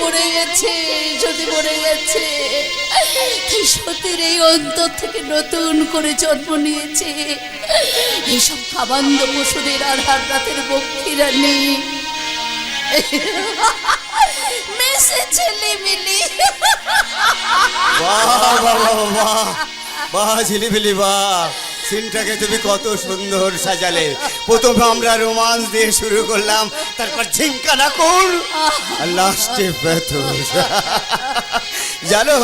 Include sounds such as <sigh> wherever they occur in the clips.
মরে গেছে সতী মরে গেছে সতীর এই অন্তর থেকে নতুন করে জন্ম নিয়েছে। এইসব খাবান্ধ পশুদের আধার রাতের বক্ষীরা নেই। মেসে ছেলে মিলি। বাহ বাহ বাহ বাহ, ঝিলিমিলি, বাহ। সিনটাকে তুমি কত সুন্দর সাজালে। প্রথমে আমরা রোমান্স দিয়ে শুরু করলাম তারপর ঝিঙ্কানা কর আর লাস্টে ব্যথর জানো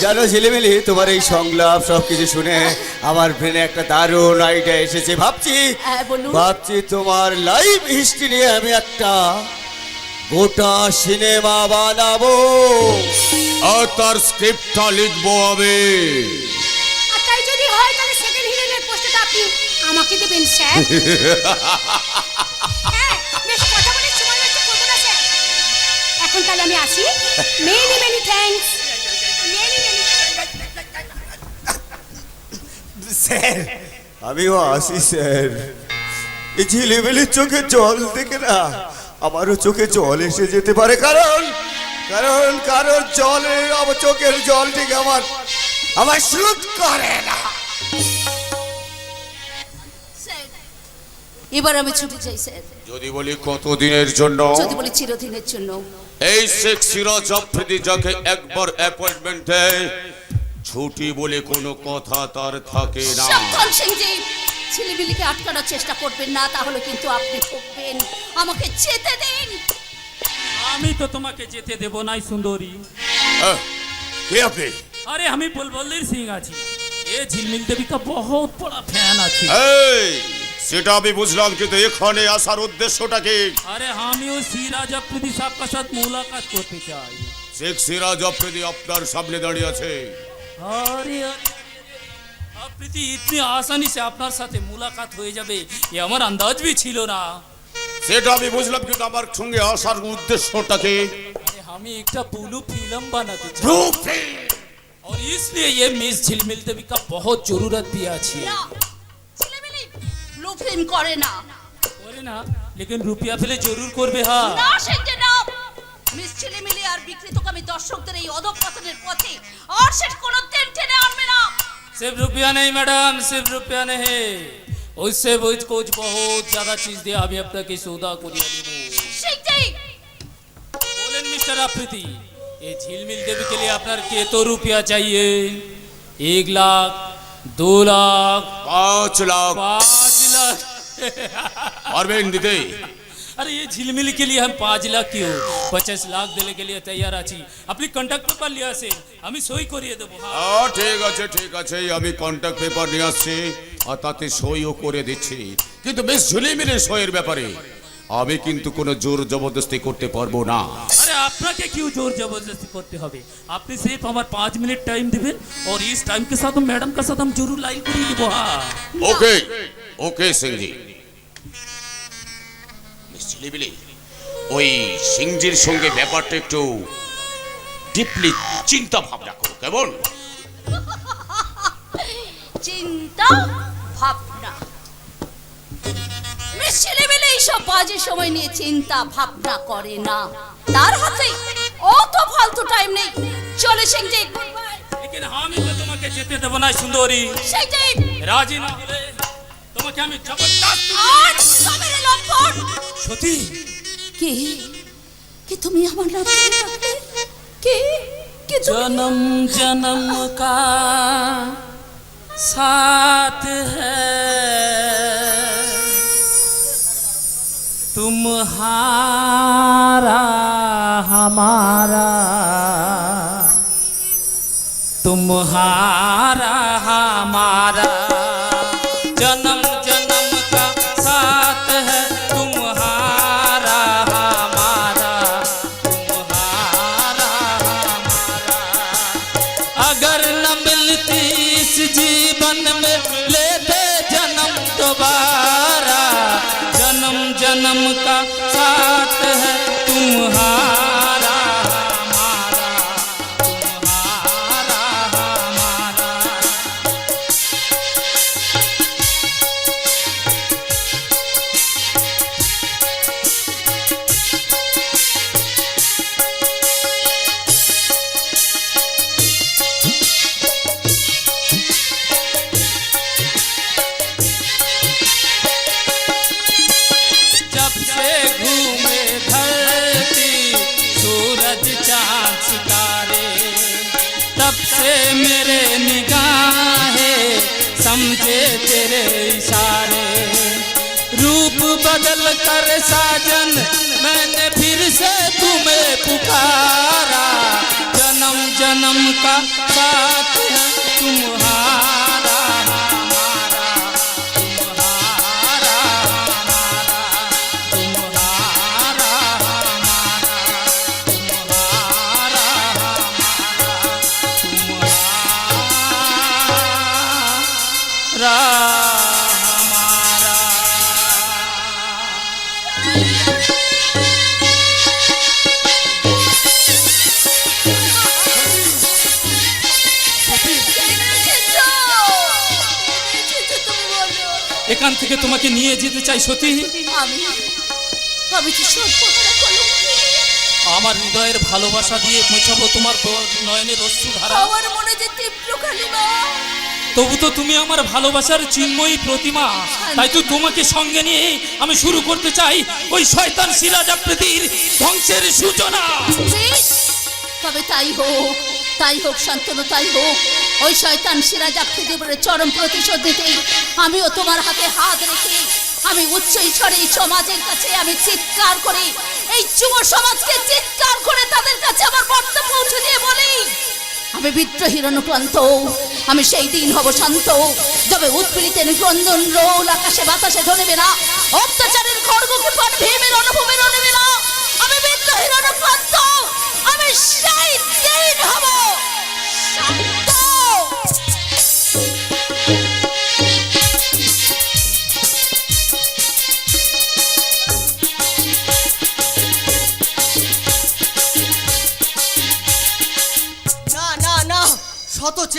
জানো ঝিলিমিলি তোমার এই সংলাপ সব কিছু শুনে আমার ব্রেনে একটা দারুণ আইডিয়া এসেছে। ভাবছি হ্যাঁ, ভাবছি তোমার লাইভ হিস্ট্রি নিয়ে আমি একটা গোটা সিনেমা বানাবো। আর তার স্ক্রিপ্টটা লিখব আমি। আমাকে দেবেন স্যার। <laughs> হ্যাঁ বেশ কথা বলে সময় নষ্ট করব না স্যার এখন তাহলে আমি আসি। Many many thanks many many sir আমিও আসি স্যার। এই ঝিলিমিলির চোখে জল দেখে না আমারও চোখে জল এসে যেতে পারে। কারণ কারণ কারণ জলে আমার চোখের জল ঠিক আমার আমার শুট করে না। এবার আমি ছুটে যাই স্যার। যদি বলি কতদিনের জন্য? যদি বলি চিরদিনের জন্য। এই শেখ সিরাজ আফ্রিদি যাকে একবার অ্যাপয়েন্টমেন্ট দেয় ছুটি বলে কোনো কথা তার থাকে না। সাবধান সিংজি ছেলেবিলিকে আটকানোর চেষ্টা করবেন না তাহলে কিন্তু আপনি ঠকবেন আমাকে যেতে দিন। আমি তো তোমাকে যেতে দেব নাই সুন্দরী। কে আপনি? আরে আমি বুলবুলির সিং আছি। এ ঝিলমিল দেবী তো বহুত বড় ফ্যান আছে। এই সেটা আমি বুঝলাম কিন্তু এখানে আসার উদ্দেশ্যটা কি अरे हमें सिराज अफरीदी साहब का साथ मुलाकात करते চাই শেখ সিরাজ আফ্রিদি আপনার সামনে দাঁড়িয়ে আছে আরে আফ্রিদি ইতনি আসানি সে আপনার সাথে মুলাকাত হয়ে যাবে এ আমার আন্দাজ भी ছিল না সেটা আমি বুঝলাম কিন্তু আমার সঙ্গে আসার উদ্দেশ্যটা কি अरे हमें একটা ब्लू फिल्म बनाते চাই और इसलिए ये मिस झिलमिल देवी का बहुत जरूरत भी আছে না ছেলেবিলি ব্লু ফিল্ম করে না করে না लेकिन रुपया ফেলে জরুর করবে হ্যাঁ না সেটা না মিস ছেলেমিলি আর বিকৃতকামী দর্শকদের এই অধঃপতনের পথে আর সেটা কোনো দিন টেনে আনবে না सिर्फ रुपया नहीं मैडम सिर्फ रुपया नहीं उससे वो कुछ बहुत ज्यादा चीज दिया अभी अब तक की सौदा करिए সেইটাই बोलें मिस्टर आफरीदी ये झीलमिल देवी के लिए আপনার কত रुपया चाहिए एक लाख दो लाख পাঁচ লাখ पाँच लाख পারবেন দিতে अरे ये झिलमिल के लिए हम पाँच लाख क्यों पचास लाख देने के लिए तैयार আছি আপনি কন্ট্যাক্ট পেপার নিয়ে আসেন আমি সই করিয়ে দেবো হ্যাঁ আহ, ঠিক আছে ঠিক আছে আমি কন্ট্যাক্ট পেপার নিয়ে আসছি আর তাতে সইও করে দিচ্ছি কিন্তু বেশ ঝুলি মিলে সইয়ের ব্যাপারে আমি কিন্তু কোনো জোর জবরদস্তি করতে পারবো না আরে আপনাকে क्यों जोर जबरदस्ती करते হবে আপনি सिर्फ আমার পাঁচ মিনিট টাইম দিবেন और इस टाइम के साथ मैडम का साथ हम जरूर लाइन করিয়ে দেবো হ্যাঁ ওকে ওকে সিংজি। নিশ্চিলিবিলি ওই সিংজির সঙ্গে ব্যাপারটা একটু ডিপলি চিন্তা ভাবনা করো কেমন? চিন্তা ভাবনা এইসব বাজে সময় নিয়ে চিন্তা ভাবনা করে না। তার হাতে অত ফালতু টাইম নেই। চলে সিংজি। আমি তো তোমাকে যেতে দেবো না সুন্দরী। রাজি না তোমাকে আমি জবরদস্ত আর সামনে লম্পট সত্যি কে কে তুমি আমার নাম ধরে ডাকলে? কে কে তুমি? जन्म जन्म का साथ है तुम्हारा हमारा तुम्हारा हमारा जन्म बदल कर साजन मैंने फिर से तुम्हें पुकारा। जन्म जन्म का साथ तुम्हारा। এখান থেকে তোমাকে নিয়ে যেতে চাই সতী। আমি আমি তো সব আমার হৃদয়ের ভালোবাসা দিয়ে মুছাবো তোমার নয়নের অশ্রু ধারা। আমার মনে যে তীব্র কালিমা তবু তো তুমি আমার ভালোবাসার চিন্ময়ী প্রতিমা। তাই তো তোমাকে সঙ্গে নিয়ে আমি শুরু করতে চাই ওই শয়তান সিরাজ আকৃতির ধ্বংসের সূচনা। তবে তাই হোক তাই হোক শান্তনু তাই হোক। ওই শয়তান সিরাজ আকৃতিপুরের চরম প্রতিশোধ দিতে আমিও তোমার হাতে হাত রেখে আমি উচ্চ এই সমাজের কাছে আমি চিৎকার করে। এই যুব সমাজকে চিৎকার করে তাদের কাছে আমার বার্তা পৌঁছে দিয়ে বলি, আমি বিদ্রোহীর অনুক্রান্ত আমি সেই দিন হব শান্ত। যবে উৎপীড়িত ক্রন্দন রোল আকাশে বাতাসে ধরবে না অত্যাচারের খড়গকে পান ভীমের অনুভবের অনেবে না আমি বিদ্রোহীর অনুক্রান্ত আমি সেই দিন হব শান্ত।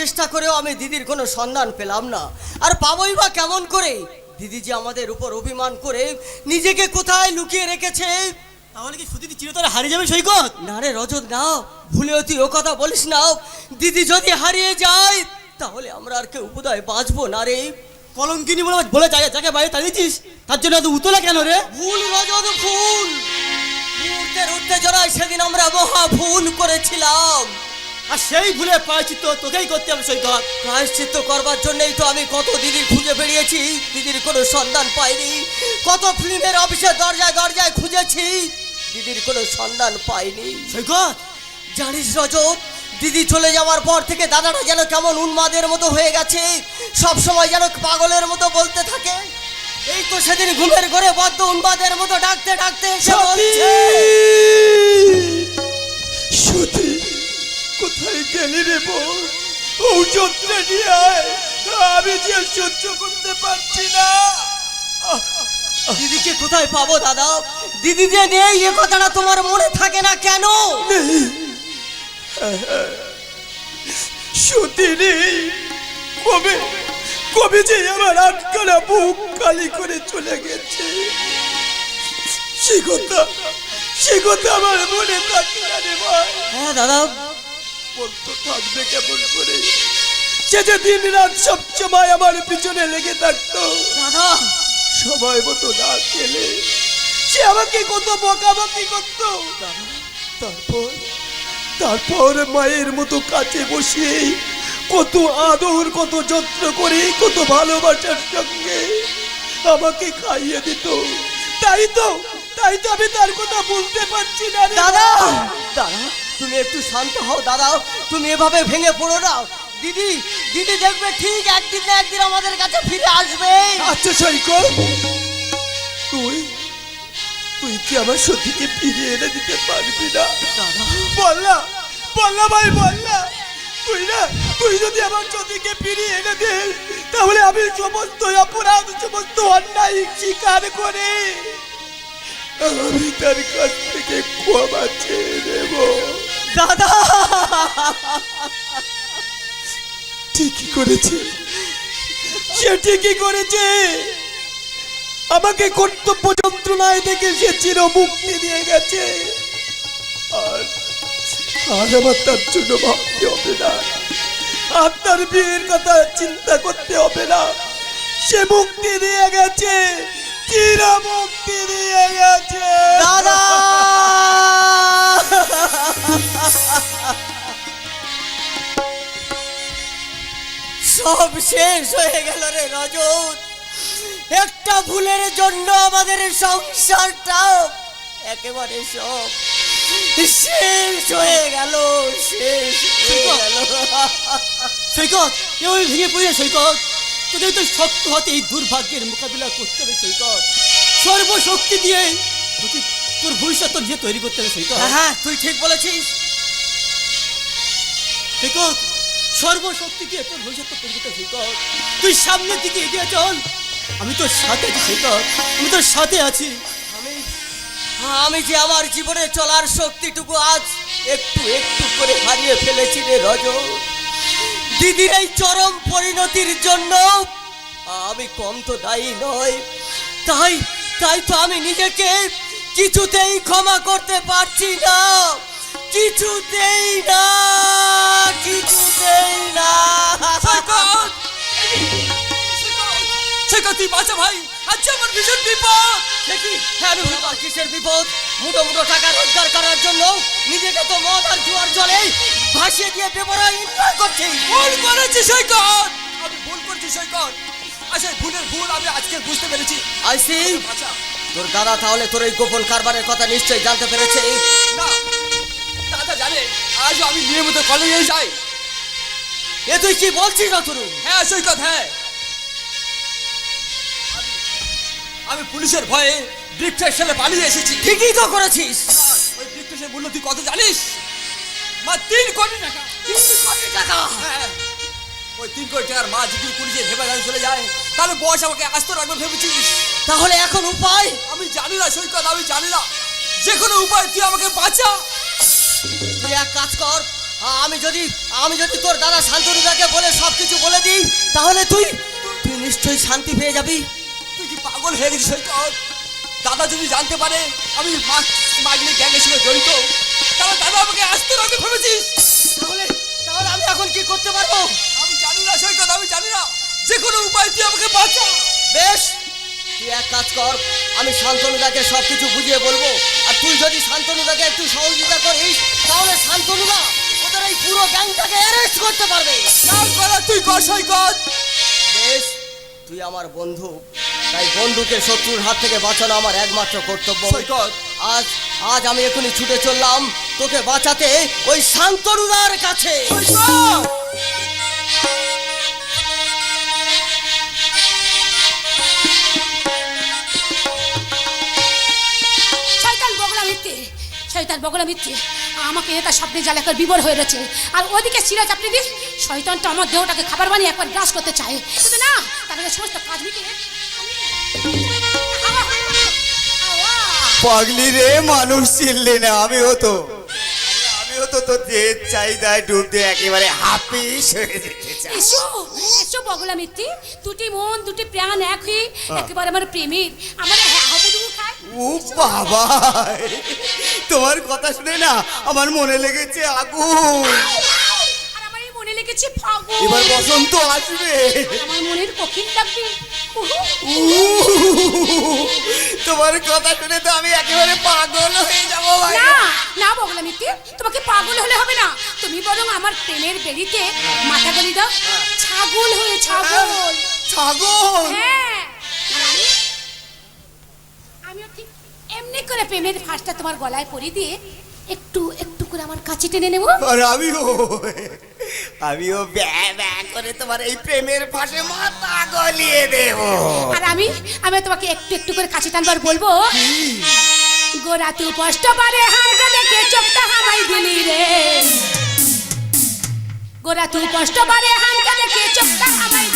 চেষ্টা করেও আমি দিদির কোনো সন্ধান পেলাম না। আর পাবই বা কেমন করে? দিদি যে আমাদের উপর অভিমান করে নিজেকে কোথায় লুকিয়ে রেখেছে? তাহলে কি সত্যি চিরতরে হারিয়ে যাবে সৈকত? না রে রজত না ভুলেও তুই ও কথা বলিস না দিদি যদি হারিয়ে যায় তাহলে আমরা আর কেউ বোধহয় বাঁচবো না রে। কলঙ্কিনী বলে বলে যাকে যাকে বাইরে তাড়িয়েছিস তার জন্য এত উতলা কেন রে? ভুল রজত ভুল। মুহূর্তের উত্তেজনায় সেদিন আমরা মহা ভুল করেছিলাম। আর সেই ভুলে প্রায়চিত্ত তোকেই করতে হবে সৈকত। প্রায়শ্চিত্ত করবার জন্যই তো আমি কত দিদির খুঁজে বেরিয়েছি দিদির কোনো সন্ধান পাইনি। কত ফিল্মের অফিসে দরজায় দরজায় খুঁজেছি দিদির কোনো সন্ধান পাইনি। সৈকত জানিস রজত দিদি চলে যাওয়ার পর থেকে দাদাটা যেন কেমন উন্মাদের মতো হয়ে গেছে সব সময় যেন পাগলের মতো বলতে থাকে। এই তো সেদিন ঘুমের ঘরে বদ্ধ উন্মাদের মতো ডাকতে ডাকতে এসে বলছে সতী! কোথায় গেলি রে বোন? ঔষধটা নিয়ে আয়। আমি যে সহ্য করতে পারছি না। দিদিকে কোথায় পাবো দাদা? দিদি যে নেই এ কথাটা তোমার মনে থাকে না কেন? সতী নেই। কবে কবে যে আমার আটকানা বুক খালি করে চলে গেছে। সে কথা সে কথা আমার মনে থাকে না রে ভাই। হ্যাঁ দাদা বলতো থাকবে কেমন করে? সে যে দিন রাত সব সময় আমার পিছনে লেগে থাকতো দাদা। সময় মতো না খেলে। সে আমাকে কত বকাবকি করতো। তারপর তারপর মায়ের মতো কাছে বসিয়ে কত আদর কত যত্ন করে কত ভালোবাসার সঙ্গে আমাকে খাইয়ে দিত। তাই তো তাই তো আমি তার কথা বলতে পারছি না দাদা দাদা। তুমি একটু শান্ত হও দাদা তুমি এভাবে ভেঙে পড়ো না। দিদি দিদি দেখবে ঠিক একদিন না একদিন আমাদের কাছে ফিরে আসবে। আচ্ছা সৈকত তুই তুই কি আমার সতীকে ফিরিয়ে এনে দিতে পারবি না? বল না বল না ভাই বল না। তুই না তুই যদি আমার সতীকে ফিরিয়ে এনে দিস তাহলে আমি সমস্ত অপরাধ সমস্ত অন্যায় স্বীকার করে। আমি তার কাছ থেকে ক্ষমা চেয়ে নেব। দাদা। ঠিকই করেছে। সে ঠিকই করেছে। আমাকে কর্তব্য যন্ত্রণায় দেখে সে চির মুক্তি দিয়ে গেছে। আর আমার তার জন্য ভাবতে হবে না। আর তার বিয়ের কথা চিন্তা করতে হবে না। সে মুক্তি দিয়ে গেছে। চির মুক্তি দিয়ে গেছে। দাদা। সব শেষ হয়ে গেল রে রজত একটা ভুলের জন্য আমাদের সংসারটা একেবারে সব শেষ হয়ে গেল শেষ গেল। সৈকত এভাবে ভেঙে পড়ে সৈকত? তোদের তো শক্ত হাতে এই দুর্ভাগ্যের মোকাবিলা করতে হবে সৈকত। সর্বশক্তি দিয়ে তোকে তোর ভবিষ্যৎ তোর যে তৈরি করতে হবে সৈকত। হ্যাঁ, হ্যাঁ তুই ঠিক বলেছিস। সৈকত তোর সৈকত তুই সামনের দিকে এগিয়ে চল। আমি তোর সাথে আছি আমি তোর সাথে আছি। আমি যে আমার জীবনে চলার শক্তিটুকু আজ একটু একটু করে হারিয়ে ফেলেছি রে রজ। দিদির এই চরম পরিণতির জন্য আমি কম তো দায়ী নয় তাই তাই তো আমি নিজেকে কিছুতেই ক্ষমা করতে পারছি না। কিছুতেই না কিছুতেই না। সৈকত তুই বাঁচা ভাই আচ্ছা আমার ভীষণ বিপদ। দেখি হ্যাঁ রে বাবা, কিসের বিপদ? মুঠো মুঠো টাকা রোজগার করার জন্য নিজেকে তো মদ আর জুয়ার জলে ভাসিয়ে দিয়ে বেপরা এনজয় করছি। ভুল করেছি সৈকত আমি ভুল করেছি সৈকত আচ্ছা ভুলের ভুল আমি আজকে বুঝতে পেরেছি। আইসি আচ্ছা তোর দাদা তাহলে তোর এই গোপন কারবারের কথা নিশ্চয়ই জানতে পেরেছে। না দাদা জানে আজও আমি নিয়মিত কলেজে যাই। এ তুই কি বলছিস অতরু হ্যাঁ সৈকত হ্যাঁ। আমি- পুলিশের ভয়ে বৃক্ষের ছেলে পালিয়ে এসেছি। ঠিকই তো করেছিস। ওই বৃক্ষের মূল্য তুই কত জানিস? মা তিন কোটি টাকা। তিন কোটি টাকা? হ্যাঁ ওই তিন কোটি টাকার মা যদি পুলিশের হেফাজতে চলে যায় তাহলে বয়স আমাকে আস্ত রাখবে ভেবেছিস? তাহলে এখন উপায়? আমি জানি না সৈকত আমি জানি না। যে কোনো উপায় তুই আমাকে বাঁচা। তুই এক কাজ কর আমি যদি আমি যদি তোর দাদা শান্তনুদাকে বলে সব কিছু বলে দিই তাহলে তুই তুই নিশ্চয়ই শান্তি পেয়ে যাবি। তুই কি পাগল হয়ে গেছিস দাদা যদি জানতে পারে আমি মাগলি গ্যাংয়ের সঙ্গে জড়িত তাহলে দাদা আমাকে আস্ত রাখবে ভেবেছিস। তাহলে তাহলে আমি এখন কি করতে পারব? আমি জানি না সৈকত আমি জানি না। যে কোনো উপায় তুই আমাকে বাঁচা। বেশ তুই এক কাজ কর আমি শান্তনুদাকে সব কিছু বুঝিয়ে বলব। আর তুই যদি শান্তনুদাকে একটু সহযোগিতা করিস তাহলে শান্তনুদা এই পুরো গ্যাংটাকে অ্যারেস্ট করতে পারবে। না করা তুই কর? সৈকত বেশ তুই আমার বন্ধু। তাই বন্ধুকে শত্রুর হাত থেকে বাঁচানো আমার একমাত্র কর্তব্য। সৈকত আজ আজ আমি এখনই ছুটে চললাম তোকে বাঁচাতে ওই শান্তনুদার কাছে। শয়তান বগলা মিথ্যে শয়তান বগলা মিথ্যে। আমাকে তার স্বপ্নে জালে একবার বিবর হয়ে রয়েছে। আর ওদিকে সিরাজ, আপনি দিস শয়তানটা আমার দেহটাকে খাবার বানিয়ে একবার গ্রাস করতে চায়। কিন্তু না তাহলে সমস্ত কাজ আওয়া। পাগলি রে, মানুষ চিনলে না আমিও তো। আমিও তো তোর যে চাহিদায় ডুব দিয়ে একেবারে হাপিস হয়ে যেতে চাই এসো এসো বগলা মিথ্যে দুটি মন দুটি প্রাণ এক হয়ে একেবারে আমার প্রেমিক আমার হ্যাঁ হবুদুবু খায় ও বাবা তোমার কথা শুনে না আমার মনে লেগেছে আগুন। লেগেছে ফাগুন এবার বসন্ত আসবে। আমার মনের কোকিল। উহ, তোমার কথা শুনে তো আমি একেবারে পাগল হয়ে যাব ভাই। না না বগলা মিত্তি তোমাকে পাগল হলে হবে না। তুমি বরং আমার প্রেমের বেরিতে মাথা গলি দাও। ছাগল হয়ে ছাগল। ছাগল? হ্যাঁ। আমি আমিও ঠিক এমনি করে প্রেমের ফাঁসটা তোমার গলায় পরিয়ে দিয়ে একটু একটু করে আমার কাছে টেনে নেব। আর আমিও। আমিও ব্যা ব্যা করে তোমার এই প্রেমের ফাঁসে মাথা গলিয়ে দেব। আর আমি আমি তোমাকে একটু একটু করে কাছে টানবার বলব? গোরা তু কষ্ট পারে হালকা দেখে চোখটা হামাই দিলি রে। গোরা তু কষ্ট পারে হালকা দেখে চোখটা হামাই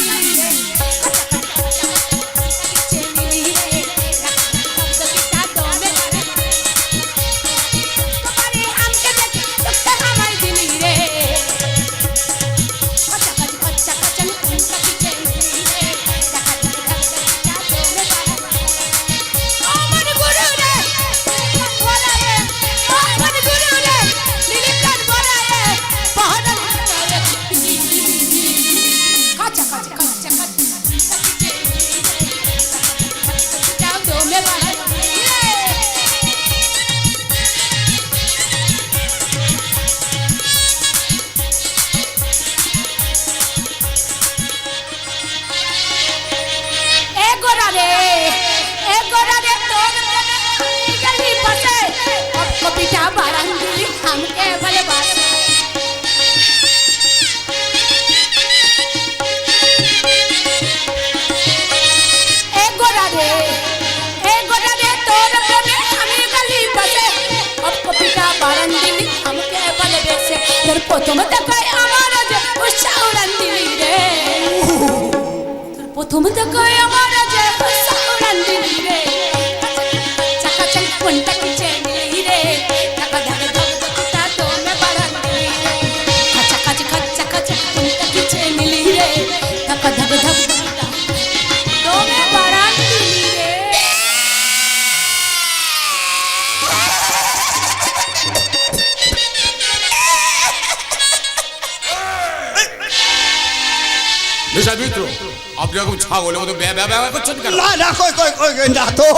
আপনি এরকম ছাগলের মতো ব্যা ব্যা ব্যা করছেন কেন? না না কই কই কই কই, না তো।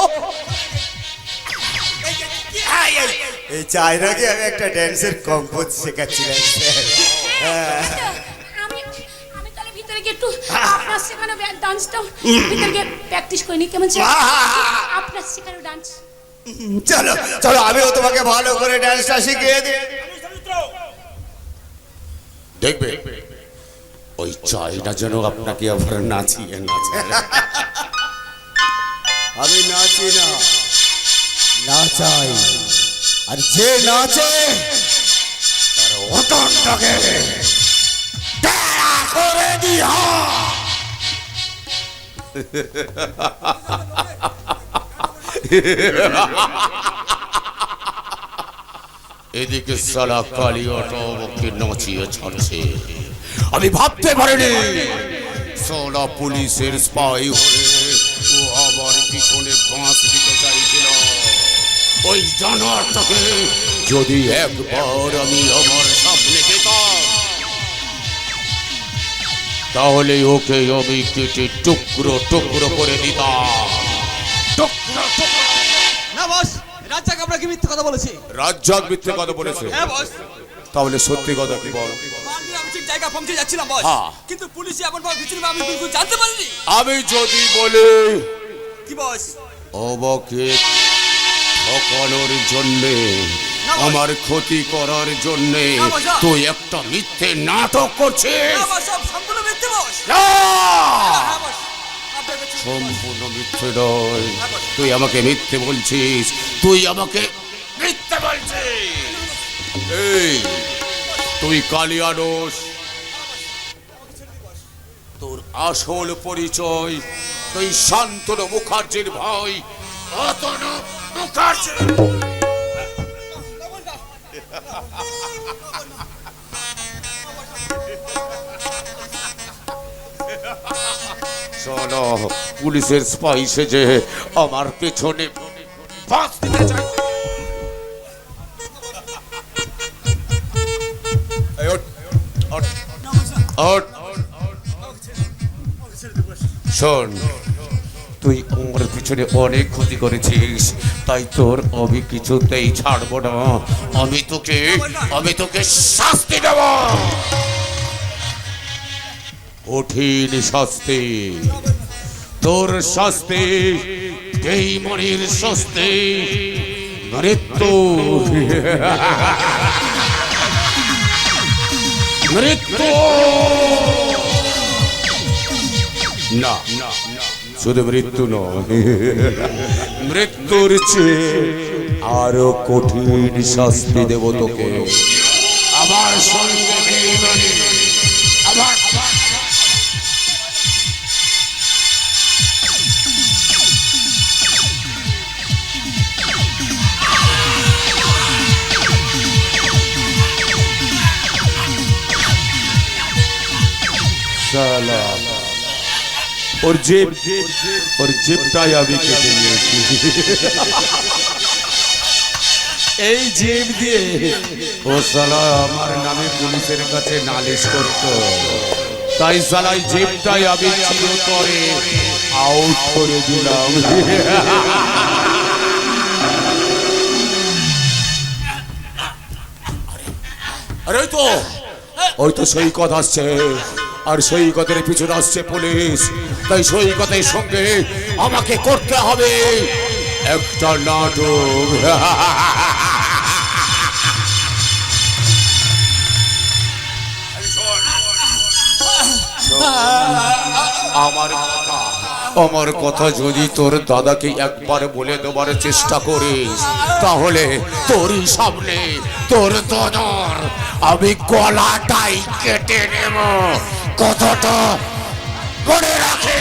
এই, এই আমি একটা ড্যান্সের কম্পোজ শেখাচ্ছিলাম একটু আপনার শেখানো ডান্সটা ভিতরে প্র্যাকটিস কেমন? আপনার শেখানো ডান্স চলো চলো আমিও তোমাকে ভালো করে ড্যান্সটা শিখিয়ে দিই। দেখবে? ওই চাইনা যেন আপনাকে আবার নাচিয়ে নাচে। আমি নাচি না। নাচাই। আর যে নাচে তার করে এদিকে সালা কালী অটোকে নাচিয়ে ছাড়ছে। আমি ভাবতে পারিনি। সালা পুলিশের স্পাই হয়ে ও আমার পিছনে বাঁশ দিতে চাইছিল। ওই জানোয়ারটাকে যদি একবার আমি আমার সামনে পেতাম তাহলে ওকে আমি কেটে টুকরো টুকরো করে দিতাম। টুকরো টুকরো। না বস রাজ্জাক আপনাকে মিথ্যে কথা বলেছে। রাজ্জাক মিথ্যে কথা বলেছে। হ্যাঁ বস। তাহলে সত্যি কথা কি বল? জায়গা পৌঁছে যাচ্ছিলাম বস হ্যাঁ। কিন্তু পুলিশ এমন ভাবে ভিতরে আমি বিলকুল জানতে পারিনি। আমি যদি বলি কি বস অবকে ঠকানোর জন্যে আমার ক্ষতি করার জন্যে না। তুই একটা মিথ্যে নাটক করছিস। না সব সম্পূর্ণ মিথ্যে বস না! হ্যাঁ বস আপনার কাছে সম্পূর্ণ মিথ্যে নয়। তুই আমাকে মিথ্যে বলছিস। তুই আমাকে মিথ্যে বলছিস। এই তুই কালিয়ানোস। আসল পরিচয় তুই শান্তনু মুখার্জির ভাই অতনু মুখার্জি। শোনো পুলিশের স্পাই সেজে আমার পেছনে দিতে চাই। ওঠ। শোন। তুই আমার পিছনে অনেক ক্ষতি করেছিস, তাই তোর আমি কিছুতেই ছাড়বো না। আমি তোকে আমি তোকে শাস্তি দেব। কঠিন শাস্তি। তোর শাস্তি, এই মনির শাস্তি। মৃত্যু মৃত্যু না। শুধু মৃত্যু নয়। মৃত্যুর চেয়ে আরও কঠিন শাস্তি দেব তোকে। ওর জেব ওর জেবটাই আমি কেটে নিয়েছি এই জেব দিয়ে ও সালা আমার নামে পুলিশের কাছে নালিশ করত তাই সালাই জেবটাই আমি চিরতরে আউট করে দিলাম আরে তো ওই তো সৈকত আসছে আর সৈকতের পিছনে আসছে পুলিশ। তাই সৈকতের সঙ্গে আমাকে করতে হবে। একটা নাটক। আমার আমার কথা যদি তোর দাদাকে একবার বলে দেওয়ার চেষ্টা করিস, তাহলে তোরই সামনে তোর দাদার আমি গলাটাই কেটে নেব। কথাটা মনে রাখে।